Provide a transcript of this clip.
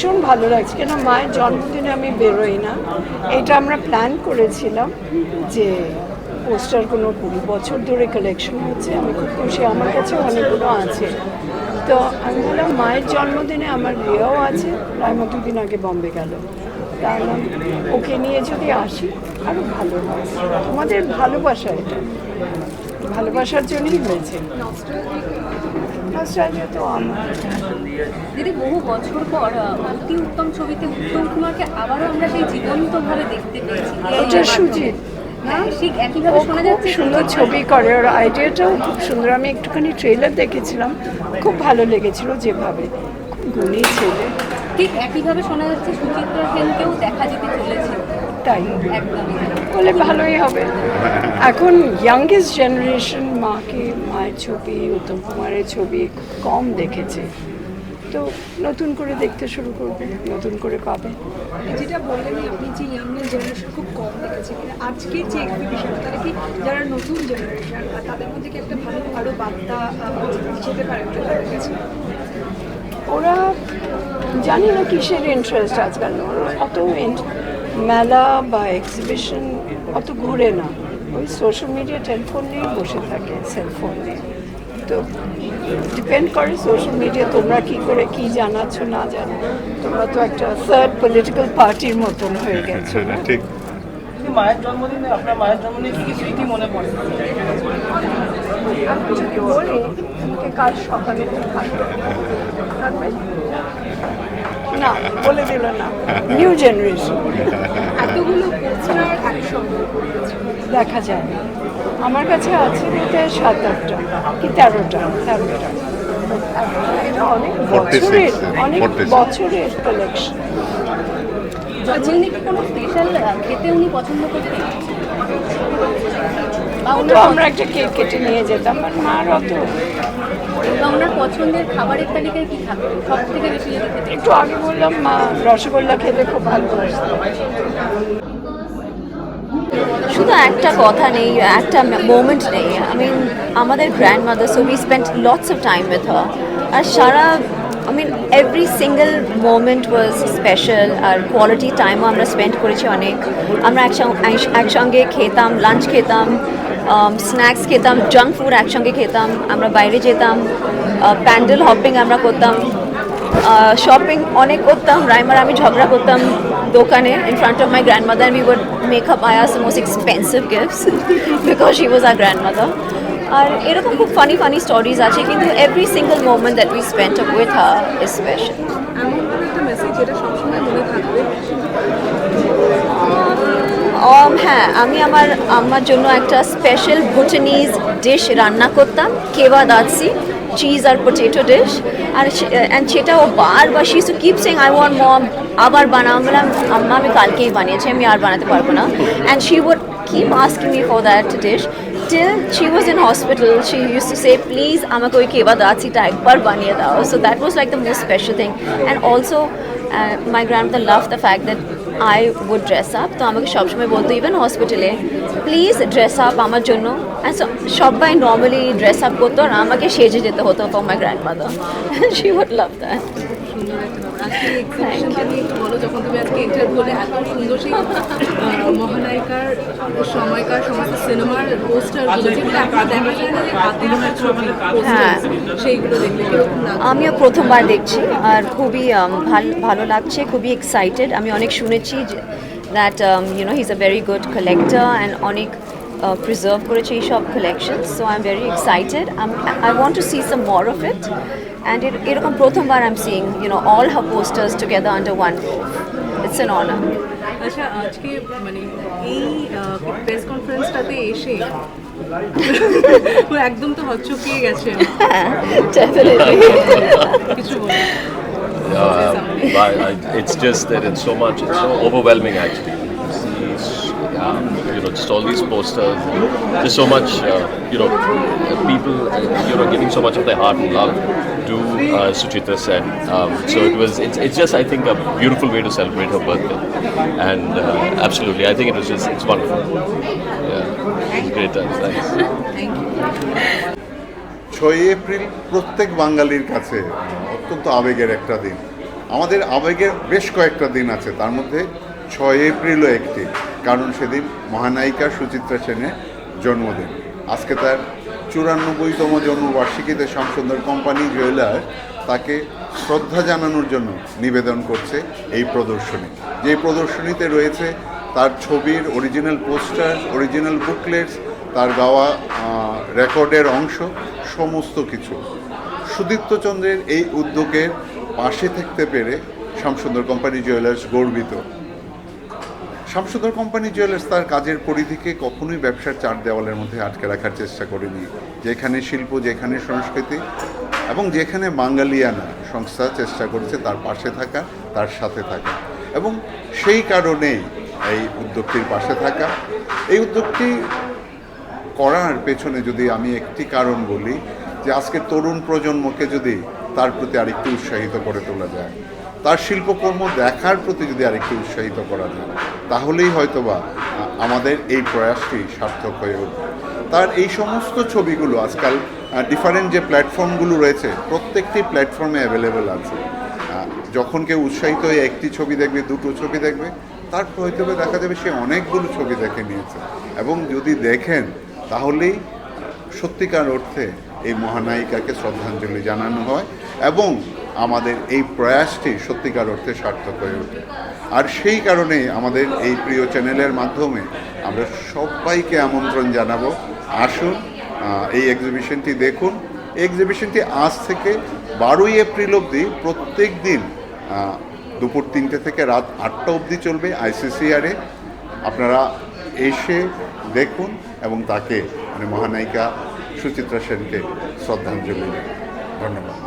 ভীষণ ভালো লাগছে। কেন, মায়ের জন্মদিনে আমি বেরোই না। এটা আমরা প্ল্যান করেছিলাম যে পোস্টারগুলো কুড়ি বছর ধরে কালেকশন হচ্ছে। আমি খুব খুশি, আমার কাছে অনেকগুলো আছে। তো আমি বললাম, মায়ের জন্মদিনে আমার বিয়েও আছে। প্রায় মতো দিন আগে বম্বে গেল। তাহলে ওকে নিয়ে যদি আসি আরও ভালো হয়। ভালোবাসা এটা। ভালোবাসার জন্যই হয়েছে। তো আমার। দিদি বহু বছর পর অতি উত্তম ছবিতে উত্তম কুমারকে আবারও আমরা সেই জীবন্তভাবে দেখতে পেয়েছি। ওটা সুজিত হ্যাঁ খুব যাচ্ছে সুন্দর ছবি করে। ওর আইডিয়াটাও খুব সুন্দর। আমি একটুখানি ট্রেলার দেখেছিলাম। খুব ভালো লেগেছিল যেভাবে। খুব গুণী ছেলে। ঠিক একইভাবে শোনা যাচ্ছে সুচিত্রা সেনকেও দেখা যেতে চলেছে। তাই। বলে ভালোই হবে। এখন ইয়াংগেস্ট জেনারেশন মাকে মায়ের ছবি উত্তম কুমারের ছবি কম দেখেছে। তো নতুন করে দেখতে শুরু করবে নতুন করে পাবে। যেটা বললেন আপনি যে ইয়াংয়ের জেনারেশন খুব কম দেখেছে কিন্তু আজকের যে এক্সিবিশন তারা কি যারা নতুন জেনারেশন তাদের মধ্যে কি একটা ভালো আরও বার্তা যেতে পারে তাদের কাছে? ওরা জানি না কিসের ইন্টারেস্ট আজকাল ওরা অত মেলা বা এক্সিবিশন অত ঘুরে না। ওই সোশ্যাল মিডিয়া টেলিফোন নিয়ে বসে থাকে সেলফোন নিয়ে। তো ডিপেন্ড করে সোশ্যাল মিডিয়া তোমরা কি করে কি জানাচ্ছ না জানো। তোমরা তো একটা থার্ড পলিটিক্যাল পার্টির মতন হয়ে গেছো। না ঠিক। মায়ের জন্মদিনে আপনার মায়ের জন্মদিনে কি কি মনে পড়ে? আমি যদি বলি কাল সকালে না বলে দিল না। নিউ জেনারেশন এতগুলো দেখা যায় না। আমার কাছে আছে বলতে সাত আটটা কি তেরোটা তেরোটা। এটা অনেক বছরের অনেক বছরের কালেকশন কি কোনো স্পেশাল খেতে উনি পছন্দ করতেন? বা তো ওনার আমরা একটা কেক কেটে নিয়ে যেতাম আর মার অত বা ওনার পছন্দের খাবারের তালিকায় কি থাকতো সব থেকে বেশি যদি খেতে একটু আগে বললাম মা রসগোল্লা খেতে খুব ভালোবাসত। শুধু একটা কথা নেই একটা মোমেন্ট নেই। আই মিন আমাদের grandmother so we spend lots of time with her R Sara I mean every single moment was special R quality টাইমও আমরা স্পেন্ড করেছি অনেক। আমরা একসঙ্গে খেতাম লাঞ্চ খেতাম স্ন্যাক্স খেতাম জাঙ্ক ফুড একসঙ্গে খেতাম, আমরা বাইরে যেতাম প্যান্ডেল হপিং আমরা করতাম শপিং অনেক করতাম, রাইমার আমি ঝগড়া করতাম দোকানে in front of my grandmother we would make up us most expensive gifts because she was our grandmother আর এরকম খুব ফানি ফানি স্টোরিজ আছে কিন্তু every single moment that we spend up with her is special হ্যাঁ আমি আমার আমার জন্য একটা স্পেশাল ভুটানিজ ডিশ রান্না করতাম কেবা দাদসি চিজ আর পটেটো ডিশ আর অ্যান্ড সেটা ও বারবার she to keep saying I want mom আবার বানাও। বললাম আম্মা আমি কালকেই বানিয়েছি আমি আর বানাতে পারব না। And she would keep asking me for that dish till she was in hospital she used to say please আমাকে ওই কেবা দাদসিটা একবার বানিয়ে দাও. So that was like the most special thing and also my grand love the fact that I would dress up তো আমাকে সবসময় বলতো ইভেন হসপিটালে প্লিজ ড্রেস আপ আমার জন্য. So, সবাই নর্মালি ড্রেস আপ করতো আর আমাকে সেজে যেতে হতো for my grand she would love that আজকে এক্সিবিশনটা নিয়ে একটু বলো যখন তুমি আজকে ইন্টারভিউ হলে এত সুন্দর সেই মহানায়িকার সময়কার সমস্ত সিনেমার পোস্টারগুলো যেগুলো এখন দেখা যায় না যে হাতে ছবি হ্যাঁ। সেইগুলো দেখলে কীরকম লাগছে আমিও প্রথমবার দেখছি আর খুবই ভালো ভালো লাগছে খুবই এক্সাইটেড আমি অনেক শুনেছি that you know he is a very good collector and অনেক প্রিজার্ভ করেছে এই সব collection so I am very excited I want to see some more of it and এরকম প্রথমবার I am seeing you know all her posters together under one it's an honour আচ্ছা আজকে মানে এই প্রেস কনফারেন্সটাতে এসে ও একদম তো হচ্চকিয়ে গেছে ডেফিনেটলি কিছু বলে Uh, but I, it's just that it's so much, it's so overwhelming actually. See, um, you know, just all these posters, there's so much, uh, you know, people, uh, you know, giving so much of their heart and love to uh, Suchitra Sen. Um, so it was, it's, it's just, I think, a beautiful way to celebrate her birthday. And uh, absolutely, I think it was just, it's wonderful. Yeah, great times. Thanks. ছয় April প্রত্যেক বাঙালির কাছে অত্যন্ত আবেগের একটা দিন আমাদের আবেগের বেশ কয়েকটা দিন আছে তার মধ্যে ছয় এপ্রিলও একটি কারণ সেদিন মহানায়িকা সুচিত্রা সেনের জন্মদিন। আজকে তার চুরানব্বইতম জন্মবার্ষিকীতে শ্যামসুন্দর কোম্পানি জুয়েলার্স তাকে শ্রদ্ধা জানানোর জন্য নিবেদন করছে এই প্রদর্শনী। যে প্রদর্শনীতে রয়েছে তার ছবির অরিজিনাল পোস্টার অরিজিনাল বুকলেটস তার গাওয়া রেকর্ডের অংশ, সমস্ত কিছু। সুদীপ্ত চন্দ্রের এই উদ্যোগের পাশে থাকতে পেরে শ্যামসুন্দর কোম্পানি জুয়েলার্স গর্বিত। শামসুন্দর কোম্পানি জুয়েলার্স তার কাজের পরিধিকে কখনোই ব্যবসার চার দেওয়ালের মধ্যে আটকে রাখার চেষ্টা করেনি। যেখানে শিল্প, যেখানে সংস্কৃতি এবং যেখানে বাঙালিয়ানা সংস্থা চেষ্টা করেছে তার পাশে থাকা, তার সাথে থাকা। এবং সেই কারণেই এই উদ্যোগটির পাশে থাকা। এই উদ্যোগটি করার পেছনে যদি আমি একটি কারণ বলি, যে আজকে তরুণ প্রজন্মকে যদি তার প্রতি আরেকটু উৎসাহিত করে তোলা যায় তার শিল্পকর্ম দেখার প্রতি যদি আরেকটু উৎসাহিত করা যায়, তাহলেই হয়তোবা আমাদের এই প্রয়াসটি সার্থক হয়ে উঠবে। তার এই সমস্ত ছবিগুলো আজকাল ডিফারেন্ট যে প্ল্যাটফর্মগুলো রয়েছে, প্রত্যেকটি প্ল্যাটফর্মে অ্যাভেলেবেল আছে। যখন কেউ উৎসাহিত হয়ে একটি ছবি দেখবে, দুটো ছবি দেখবে, তারপর হয়তোবা দেখা যাবে সে অনেকগুলো ছবি দেখে নিয়েছে। এবং যদি দেখেন, তাহলেই সত্যিকার অর্থে এই মহানায়িকাকে শ্রদ্ধাঞ্জলি জানানো হয় এবং আমাদের এই প্রয়াসটি সত্যিকার অর্থে সার্থক হয়ে ওঠে। আর সেই কারণে আমাদের এই প্রিয় চ্যানেলের মাধ্যমে আমরা সবাইকে আমন্ত্রণ জানাব। আসুন এই এক্সিবিশনটি দেখুন। এক্সিবিশনটি আজ থেকে বারোই এপ্রিল অবধি প্রত্যেক দিন দুপুর তিনটে থেকে রাত আটটা অবধি চলবে আইসিসিআরে আপনারা এসে দেখুন এবং তাকে মানে মহানায়িকা সুচিত্রা সেনকে শ্রদ্ধাঞ্জলি দিন ধন্যবাদ